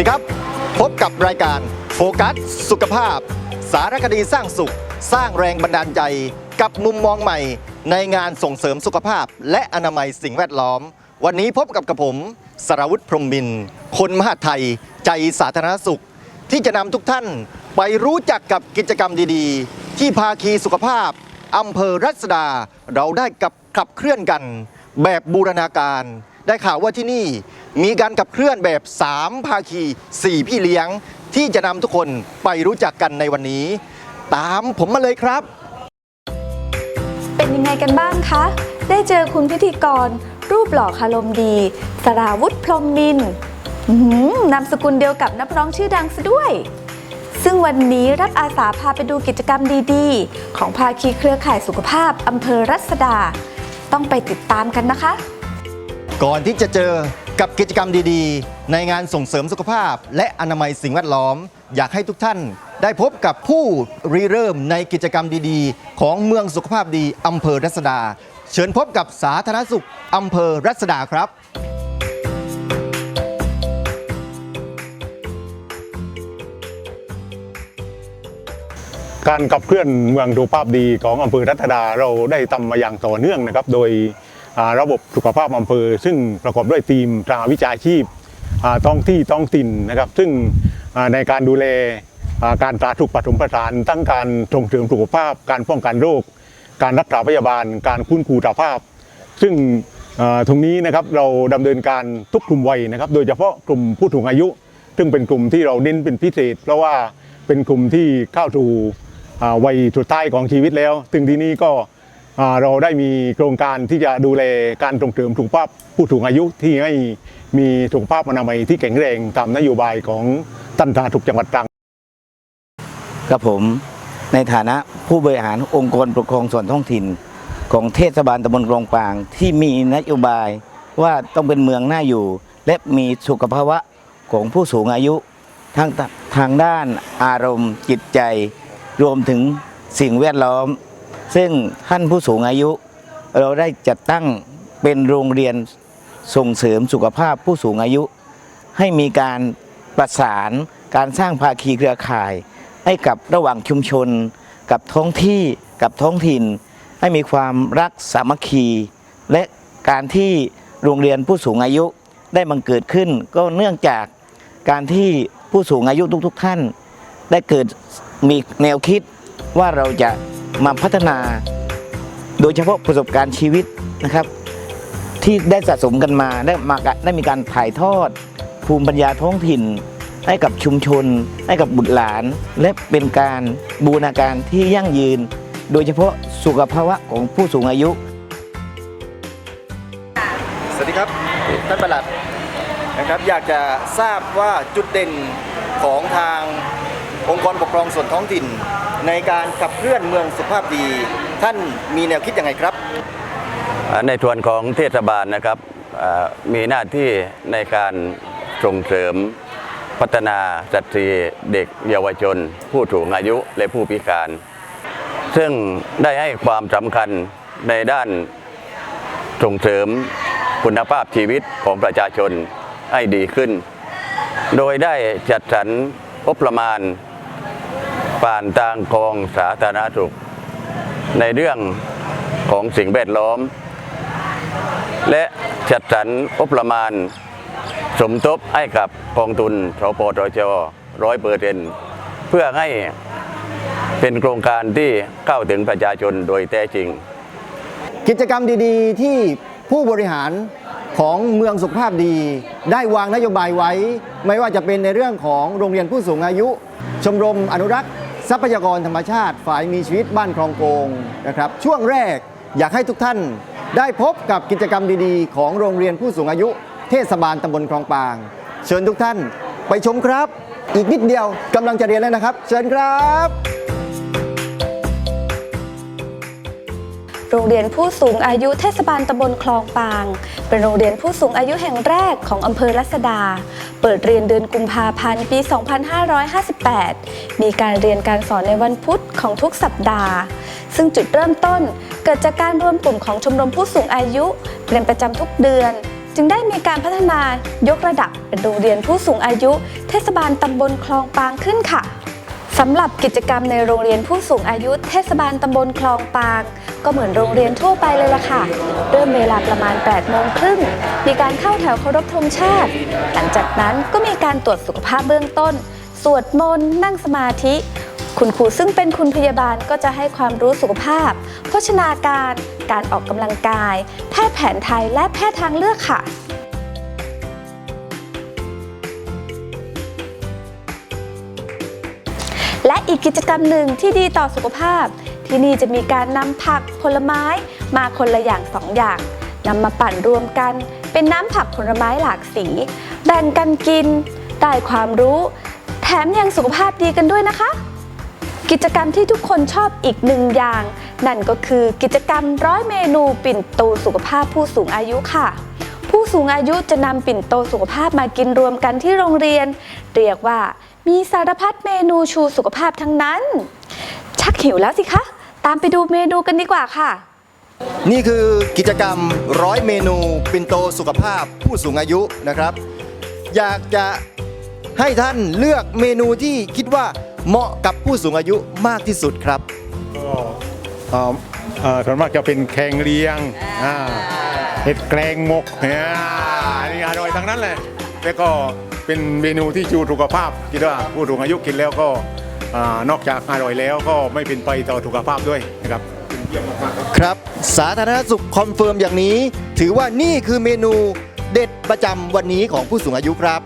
สวัสดีครับ พบกับรายการโฟกัส สุขภาพ สารคดีสร้างสุข สร้างแรงบันดาลใจ กับมุมมองใหม่ ในงานส่งเสริมสุขภาพ และอนามัยสิ่งแวดล้อม วันนี้พบกับกระผมสราวุธพรหมบิน คนมหาไทย ใจสาธารณสุข ที่จะนำทุกท่านไปรู้จักกับกิจกรรมดีๆ ที่ภาคีสุขภาพอำเภอรัศดาเราได้กับขับเคลื่อนกัน แบบบูรณาการ ได้ข่าวว่าที่นี่ มีการขับเคลื่อนแบบ 3 ภาคี 4 พี่เลี้ยง ที่จะนำทุกคนไปรู้จักกันในวันนี้ ตามผมมาเลยครับ เป็นยังไงกันบ้างคะ ได้เจอคุณพิธีกร รูปหล่อคารมดี สราวุธพรมมินทร์อื้อหือนามสกุลเดียวกับนักร้องชื่อดังซะด้วย ซึ่งวันนี้รับอาสาพาไปดูกิจกรรมดีๆ ของภาคีเครือข่ายสุขภาพอำเภอรัศดา ต้องไปติดตามกันนะคะ ก่อนที่จะเจอ กับกิจกรรมดีๆ ในงานส่งเสริมสุขภาพ และอนามัยสิ่งแวดล้อม อยากให้ทุกท่านได้พบกับผู้ริเริ่มในกิจกรรมดีๆ ของเมืองสุขภาพดีอำเภอรัศดา เชิญพบกับสาธารณสุขอำเภอรัศดาครับการขับเคลื่อนเมืองสุขภาพดีของอำเภอรัตดาเราได้ทำมาอย่างต่อเนื่องนะครับ โดย ระบบสุขภาพอำเภอ ซึ่งประกอบด้วยทีมทางวิชาชีพท้องที่ท้องถิ่นนะครับ ซึ่งในการดูแลการสาธารณสุปฐมประทานทั้งการส่งเสริมสุขภาพ การป้องกันโรค การรักษาพยาบาล การคุ้นคูสภาพ ซึ่งตรงนี้นะครับเราดำเนินการทุกกลุ่มวัยนะครับ โดยเฉพาะกลุ่มผู้สูงอายุ ซึ่งเป็นกลุ่มที่เราเน้นเป็นพิเศษ เพราะว่าเป็นกลุ่มที่เข้าสู่วัยสุดท้ายของชีวิตแล้ว ซึ่งที่นี้ก็ เราได้มีโครงการที่จะดูแลการส่งเสริมสุขภาพผู้สูงอายุที่ให้มีสุขภาพอนามัยที่แข็งแรงตามนโยบายของท่านสาธารณสุขจังหวัดตรังกับผมในฐานะผู้บริหารองค์กรปกครองส่วนท้องถิ่น ของเทศบาลตำบลกรองปาง ที่มีนโยบายว่าต้องเป็นเมืองน่าอยู่ และมีสุขภาวะของผู้สูงอายุทั้งทางด้านอารมณ์จิตใจ รวมถึงสิ่งแวดล้อม ซึ่งท่านผู้สูงอายุ เราได้จัดตั้งเป็นโรงเรียนส่งเสริมสุขภาพผู้สูงอายุ ให้มีการประสานการสร้างภาคีเครือข่าย ให้กับระหว่างชุมชน กับท้องที่กับท้องถิ่น ให้มีความรักสามัคคี และการที่โรงเรียนผู้สูงอายุได้บังเกิดขึ้น ก็เนื่องจากการที่ผู้สูงอายุทุกๆท่าน ได้เกิดมีแนวคิดว่าเราจะ มาพัฒนา โดยเฉพาะประสบการณ์ชีวิตนะครับ ที่ได้สะสมกันมาได้มาได้มีการถ่ายทอด ภูมิปัญญาท้องถิ่น ให้กับชุมชน ให้กับบุตรหลาน และเป็นการบูรณาการที่ยั่งยืน โดยเฉพาะสุขภาวะของผู้สูงอายุสวัสดีครับท่านประหลัดนะครับอยากจะทราบว่าจุดเด่นของทาง องค์กรปกครองส่วนท้องถิ่น ในการขับเคลื่อนเมืองสุขภาพดี ท่านมีแนวคิดยังไงครับ ในส่วนของเทศบาลนะครับมีหน้าที่ในการส่งเสริมพัฒนาสตรีเด็กเยาวชน ผู้สูงอายุและผู้พิการ ซึ่งได้ให้ความสำคัญในด้านส่งเสริมคุณภาพชีวิตของประชาชนให้ดีขึ้น โดยได้จัดสรรงบประมาณ ผ่านทางกองสาธารณสุข ในเรื่องของสิ่งแวดล้อม และจัดสรรงบประมาณ สมทบให้กับกองทุนทปทจร้อยเปอร์เซ็นเพื่อให้เป็นโครงการที่เข้าถึงประชาชนโดยแท้จริง กิจกรรมดีๆ ที่ผู้บริหารของเมืองสุขภาพดี ได้วางนโยบายไว้ ไม่ว่าจะเป็นในเรื่องของโรงเรียนผู้สูงอายุ ชมรมอนุรักษ์ ทรัพยากรธรรมชาติฝ่ายมีชีวิตบ้านคลองโกงนะครับ ช่วงแรกอยากให้ทุกท่านได้พบกับกิจกรรมดีๆ ของโรงเรียนผู้สูงอายุ เทศบาลตำบลคลองปาง เชิญทุกท่านไปชมครับ อีกนิดเดียวกำลังจะเรียนแล้วนะครับ เชิญครับ โรงเรียนผู้สูงอายุเทศบาลตำบลคลองปาง เป็นโรงเรียนผู้สูงอายุแห่งแรกของอำเภอรัศดา เปิดเรียนเดือนกุมภาพันธ์ปี 2558 มีการเรียนการสอนในวันพุธของทุกสัปดาห์ ซึ่งจุดเริ่มต้นเกิดจากการรวมกลุ่มของชมรมผู้สูงอายุเรียนประจำทุกเดือนจึงได้มีการพัฒนายกระดับเป็นโรงเรียนผู้สูงอายุ เทศบาลตำบลคลองปางขึ้นค่ะ สำหรับกิจกรรมในโรงเรียนผู้สูงอายุเทศบาลตำบลคลองปาง ก็เหมือนโรงเรียนทั่วไปเลยล่ะค่ะ เริ่มเวลาประมาณ8โมงครึ่งมีการเข้าแถวเคารพธงชาติ หลังจากนั้นก็มีการตรวจสุขภาพเบื้องต้น สวดมนต์นั่งสมาธิ คุณครูซึ่งเป็นคุณพยาบาลก็จะให้ความรู้สุขภาพ โภชนาการ การออกกำลังกาย แพทย์แผนไทยและแพทย์ทางเลือกค่ะ อีกกิจกรรมหนึ่งที่ดีต่อสุขภาพ ที่นี่จะมีการนำผักผลไม้มาคนละอย่างสองอย่างนำมาปั่นรวมกัน เป็นน้ำผักผลไม้หลากสี แบ่งกันกิน ได้ความรู้ แถมยังสุขภาพดีกันด้วยนะคะ กิจกรรมที่ทุกคนชอบอีกหนึ่งอย่าง นั่นก็คือกิจกรรมร้อยเมนูปิ่นโตสุขภาพผู้สูงอายุค่ะผู้สูงอายุจะนำปิ่นโตสุขภาพมากินรวมกันที่โรงเรียน เรียกว่า มีสารพัดเมนูชูสุขภาพทั้งนั้น ชักหิวแล้วสิคะ ตามไปดูเมนูกันดีกว่าค่ะ นี่คือกิจกรรมร้อยเมนูปินโตสุขภาพผู้สูงอายุนะครับ อยากจะให้ท่านเลือกเมนูที่คิดว่าเหมาะกับผู้สูงอายุมากที่สุดครับ ก็เอ่อเอ่อส่วนมากจะเป็นแกงเลียงอ่าเห็ดแกงหมกเนี่ยอันนี่อร่อยทั้งนั้นเลยแล้วก็ เป็นเมนูที่ชูสุขภาพคิดว่าผู้สูงอายุกินแล้วก็อ่านอกจากอร่อยแล้วก็ไม่เป็นไปต่อสุขภาพด้วยนะครับเยี่ยมมากๆครับครับสาธารณสุขคอนเฟิร์มอย่างนี้ ถือว่านี่คือเมนูเด็ดประจำวันนี้ของผู้สูงอายุครับ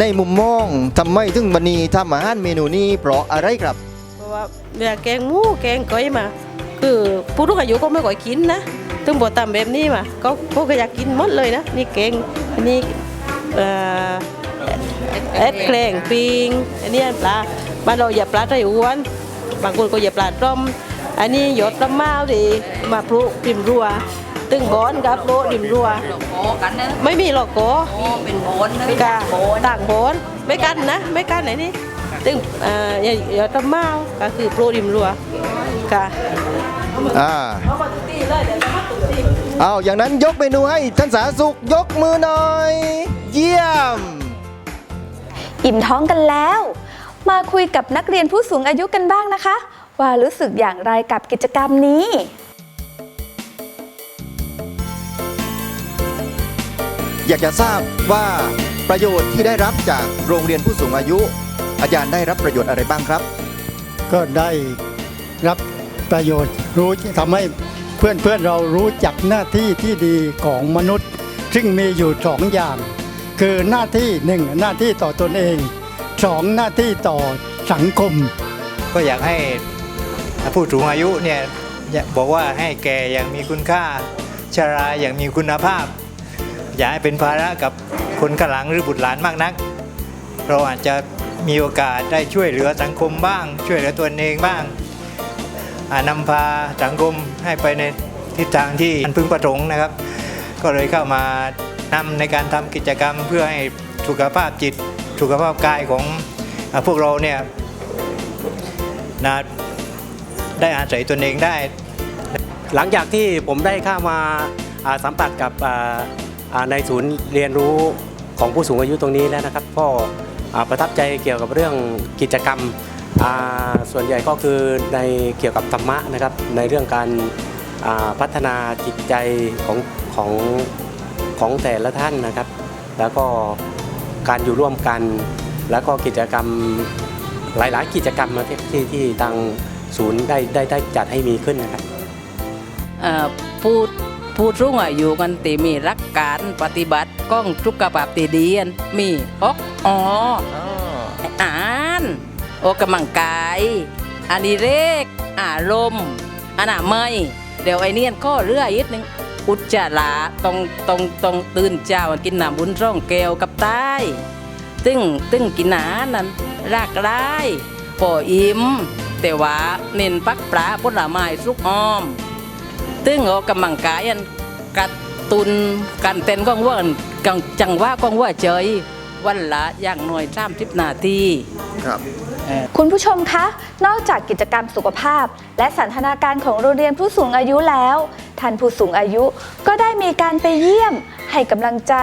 ในมุมมองทำไมถึงวันนี้ทำอาหารเมนูนี้เพราะอะไรครับ เพราะว่าเวลาแกงหมูแกงก้อยมา คือผู้ทุกอายุก็ไม่ค่อยกินนะ ถึงบทตามแบบนี้มาก็ก็อยากกินหมดเลยนะ นี่แกงอันนี้เอ่อเอ็ดแกงปิงอันนี้ปลาบ้านเราอย่าปลาไตอ้วน บางคนก็อย่าปลาต้มอันนี้หยดต้มม้าวดีมาพลุริมรัว ตึงบอนกับโลริมรัว ไม่มีหรอกโกเป็นโบนนะกาต่างโบนไม่กันนะ ไม่กันไหนนี่ตึงเอ่ออย่าอย่าต้มม้าวก็คือโปรริมรัวกาอ่า เอาอย่างนั้นยกเมนูให้ท่านสาธารณสุขยกมือหน่อย เยี่ยม อิ่มท้องกันแล้ว มาคุยกับนักเรียนผู้สูงอายุกันบ้างนะคะ ว่ารู้สึกอย่างไรกับกิจกรรมนี้ อยากจะทราบว่าประโยชน์ที่ได้รับจากโรงเรียนผู้สูงอายุ อาจารย์ได้รับประโยชน์อะไรบ้างครับ ก็ได้รับประโยชน์รู้ทำให้ เพื่อนเพื่อนๆเรารู้จักหน้าที่ที่ดีของมนุษย์ ซึ่งมีอยู่สองอย่าง คือหน้าที่หนึ่งหน้าที่ต่อตนเองสองหน้าที่ต่อสังคม ก็อยากให้ผู้สูงอายุเนี่ยบอกว่าให้แก่อย่างมีคุณค่าชราอย่างมีคุณภาพ อย่าให้เป็นภาระกับคนข้างหลังหรือบุตรหลานมากนัก เราอาจจะมีโอกาสได้ช่วยเหลือสังคมบ้าง ช่วยเหลือตัวเองบ้าง นำพาสังคมให้ไปในทิศทางที่อันพึงประสงค์นะครับ ก็เลยเข้ามานำในการทำกิจกรรมเพื่อให้สุขภาพจิตสุขภาพกายของอพวกเราเนี่ยนะได้อาศัยตนเองได้ หลังจากที่ผมได้เข้ามาสัมผัสกับในศูนย์เรียนรู้ของผู้สูงอายุตรงนี้แล้วนะครับ ก็อ่าประทับใจเกี่ยวกับเรื่องกิจกรรม ส่วนใหญ่ก็คือในเกี่ยวกับธรรมะนะครับ ในเรื่องการอ่าพัฒนาจิตใจของของของแต่ละท่านนะครับ แล้วก็การอยู่ร่วมกัน แล้วก็กิจกรรมหลาย ๆ กิจกรรมนะที่ที่ที่ทางศูนย์ได้ได้ได้จัดให้มีขึ้นนะครับเอ่อผู้ผู้รุ่งอายุกันตีมีรักการปฏิบัติก้องสุขภาพตีดีอันมีอกอ๋ออ่าน ออกกำลังกาย อันนี้เรกอารมณ์อนามัยเดี๋ยวไอเนียนก็เรื่อยอีกนึง อุจจาระต้องต้องต้องตื่นเจ้ากินน้ำบุญร่องแก้วกับใต้ตึ้งตึ้งกินหนานั้นรากไร้พออิ่มแต่ว่าเน้นปักปลาผลไม้สุกอ้อม ตึ้งออกกำลังกายอันกระตุนการเต้นก้องว่าอันกังจังว่าก้องว่าเจย วันละอย่างหน่อยสามสิบนาทีครับ คุณผู้ชมคะ นอกจากกิจกรรมสุขภาพ และสันทนาการของโรงเรียนผู้สูงอายุแล้วท่านผู้สูงอายุก็ได้มีการไปเยี่ยม ให้กำลังใจ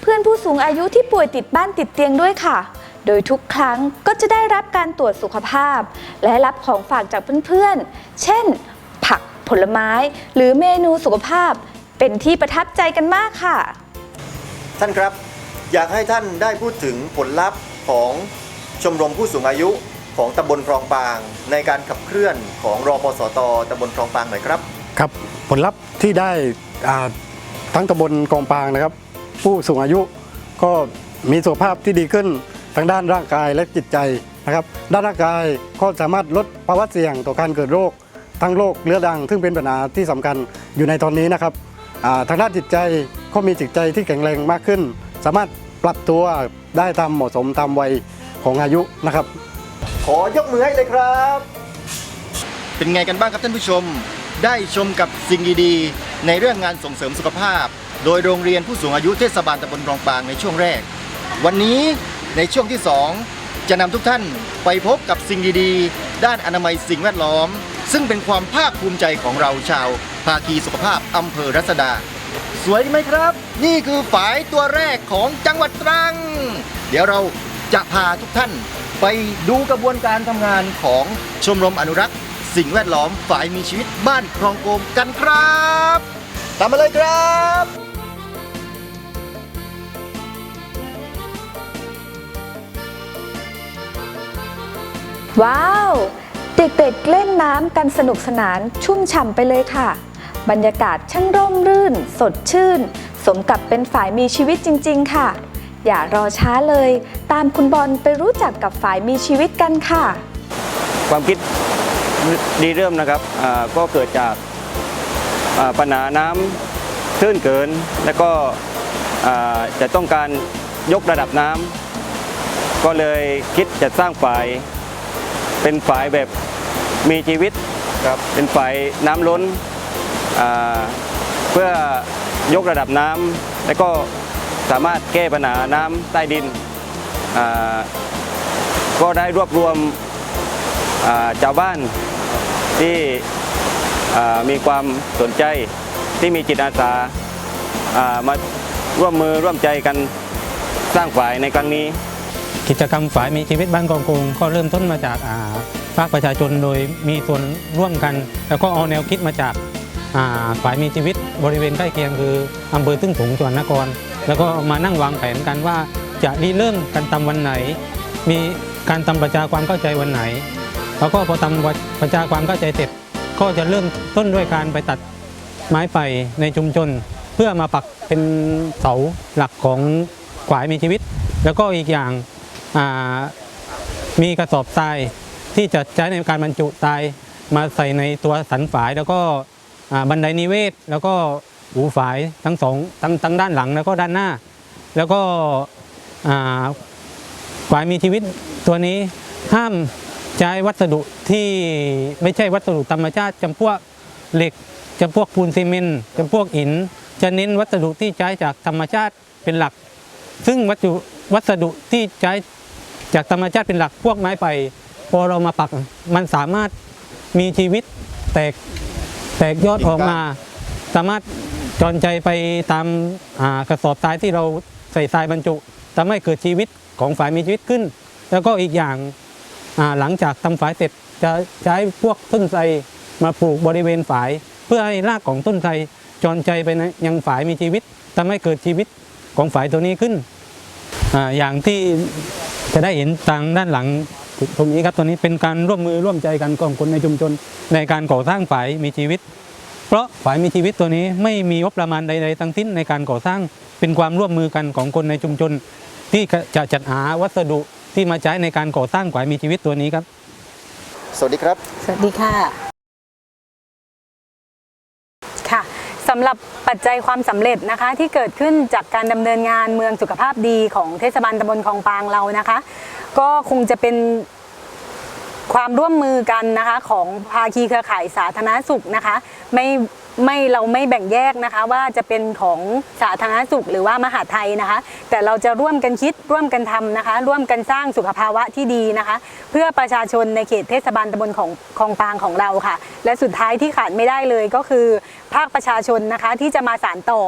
เพื่อนผู้สูงอายุที่ป่วยติดบ้านติดเตียงด้วยค่ะ โดยทุกครั้งก็จะได้รับการตรวจสุขภาพ และรับของฝากจากเพื่อนๆ เช่น ผักผลไม้ หรือเมนูสุขภาพ เป็นที่ประทับใจกันมากค่ะ ท่านครับ อยากให้ท่านได้พูดถึงผลลัพธ์ของชมรมผู้สูงอายุของตำบลคลองปาง ในการขับเคลื่อนของรอปสตตำบลคลองปางหน่อยครับ ครับผลลัพธ์ที่ได้อ่าทั้งตำบลกองปางนะครับ ผู้สูงอายุก็มีสุขภาพที่ดีขึ้นทั้งด้านร่างกายและจิตใจนะครับด้านร่างกายก็สามารถลดภาวะเสี่ยงต่อการเกิดโรค ทั้งโรคเรื้อรัง ซึ่งเป็นปัญหาที่สำคัญอยู่ในตอนนี้นะครับทางด้านจิตใจก็มีจิตใจที่แข็งแรงมากขึ้น สามารถ ปรับตัวได้ตามเหมาะสมตามวัยของอายุนะครับ ขอยกมือให้เลยครับ เป็นไงกันบ้างครับท่านผู้ชม ได้ชมกับสิ่งดีๆในเรื่องงานส่งเสริมสุขภาพ โดยโรงเรียนผู้สูงอายุเทศบาลตำบลคลองปางในช่วงแรก วันนี้ในช่วงที่ 2 จะนำทุกท่านไปพบกับสิ่งดีๆ ด้านอนามัยสิ่งแวดล้อม ซึ่งเป็นความภาคภูมิใจของเราชาวภาคีสุขภาพอำเภอรัศดา สวยไหมครับ นี่คือฝายตัวแรกของจังหวัดตรัง เดี๋ยวเราจะพาทุกท่าน ไปดูกระบวนการทำงานของชมรมอนุรักษ์ สิ่งแวดล้อมฝายมีชีวิตบ้านคลองโกมกันครับ ตามมาเลยครับว้าว เด็กๆเล่นน้ำกันสนุกสนานชุ่มฉ่ำไปเลยค่ะ บรรยากาศช่างร่มรื่น สดชื่น สมกับเป็นฝ่ายมีชีวิตจริง ๆ ค่ะ อย่ารอช้าเลย ตามคุณบอลไปรู้จักกับฝ่ายมีชีวิตกันค่ะ ความคิดดีเริ่มนะครับก็เกิดจากปัญหาน้ำตื้นเกิน แล้วก็จะต้องการยกระดับน้ำก็เลยคิดจะสร้างฝ่ายเป็นฝ่ายแบบมีชีวิตครับเป็นฝ่ายน้ำล้น เพื่อยกระดับน้ำแล้วก็สามารถแก้ปัญหาน้ำใต้ดิน ก็ได้รวบรวมชาวบ้านที่มีความสนใจที่มีจิตอาสาามาร่วมมือร่วมใจกันสร้างฝ่ายในครั้งนี้ กิจกรรมฝ่ายมีชีวิตบ้านกองกงก็เริ่มต้นมาจากภาคประชาชนโดยมีส่วนร่วมกัน แล้วก็เอาแนวคิดมาจาก ฝ่ายมีชีวิตบริเวณใกล้เคียงคืออำเภอตึ้งผงจังหวัดนคร แล้วก็มานั่งวางแผนกันว่าจะรีเริ่มกันทำวันไหน มีการทำประชาความเข้าใจวันไหน แล้วก็พอทำประชาความเข้าใจเสร็จ ก็จะเริ่มต้นด้วยการไปตัดไม้ไผ่ในชุมชน เพื่อมาปักเป็นเสาหลักของขวายมีชีวิต แล้วก็อีกอย่างามีกระสอบทรายที่จะใช้ในการบรรจุทรายมาใส่ในตัวสันฝายแล้วก็ บันไดนิเวศ แล้วก็หูฝายทั้งสองทั้งทั้งด้านหลังแล้วก็ด้านหน้า แล้วก็อ่าควายมีชีวิตตัวนี้ห้ามใช้วัสดุที่ไม่ใช่วัสดุธรรมชาติจำพวกเหล็กจำพวกปูนซีเมนต์จำพวกหิน จะเน้นวัสดุที่ใช้จากธรรมชาติเป็นหลัก ซึ่งวัสดุวัสดุที่ใช้จากธรรมชาติเป็นหลักพวกไม้ไผ่พอเรามาปักมันสามารถมีชีวิตแตก แตกยอดออกมา สามารถจรใจไปตามอ่ากระสอบทรายที่เราใส่ทรายบรรจุทำให้เกิดชีวิตของฝ่ายมีชีวิตขึ้น แล้วก็อีกอย่างอ่าหลังจากทำฝายเสร็จจะใช้พวกต้นไทรมาปลูกบริเวณฝาย เพื่อให้รากของต้นไทรจรใจไปในยังฝายมีชีวิตทำให้เกิดชีวิตของฝายตัวนี้ขึ้นอาอย่างที่จะได้เห็นทางด้านหลัง ตรงนี้ครับตัวนี้เป็นการร่วมมือร่วมใจกันของคนในชุมชน ในการก่อสร้างฝายมีชีวิต เพราะฝ่ายมีชีวิตตัวนี้ไม่มีงบประมาณใดๆทั้งสิ้นในการก่อสร้างเป็นความร่วมมือกันของคนในชุมชน ที่จะจัดหาวัสดุที่มาใช้ในการก่อสร้างฝ่ายมีชีวิตตัวนี้ครับ สวัสดีครับ สวัสดีค่ะค่ะสำหรับปัจจัยความสำเร็จนะคะที่เกิดขึ้นจากการดำเนินงานเมืองสุขภาพดีของเทศบาลตำบลคลองปางเรานะคะ ก็คงจะเป็นความร่วมมือกันนะคะของภาคีเครือข่ายสาธารณสุขนะคะ ไม่ไม่เราไม่แบ่งแยกนะคะ ว่าจะเป็นของสาธารณสุขหรือว่ามหาไทยนะคะ แต่เราจะร่วมกันคิดร่วมกันทำนะคะ ร่วมกันสร้างสุขภาวะที่ดีนะคะ เพื่อประชาชนในเขตเทศบาลตำบลของคลองปางของเราค่ะ และสุดท้ายที่ขาดไม่ได้เลยก็คือ ภาคประชาชนนะคะที่จะมาสานต่อ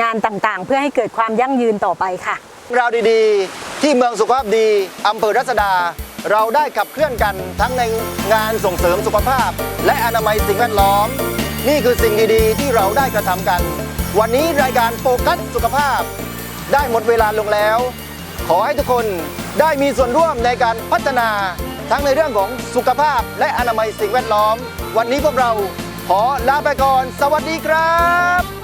งานต่างๆ เพื่อให้เกิดความยั่งยืนต่อไปค่ะ ราวดีๆ ที่เมืองสุขภาพดีอำเภอรัศดา เราได้ขับเคลื่อนกันทั้งในงานส่งเสริมสุขภาพ และอนามัยสิ่งแวดล้อม นี่คือสิ่งดีๆ ที่เราได้กระทำกัน วันนี้รายการโฟกัสสุขภาพ ได้หมดเวลาลงแล้ว ขอให้ทุกคนได้มีส่วนร่วมในการพัฒนาทั้งในเรื่องของสุขภาพและอนามัยสิ่งแวดล้อม วันนี้พวกเราขอลาไปก่อน สวัสดีครับ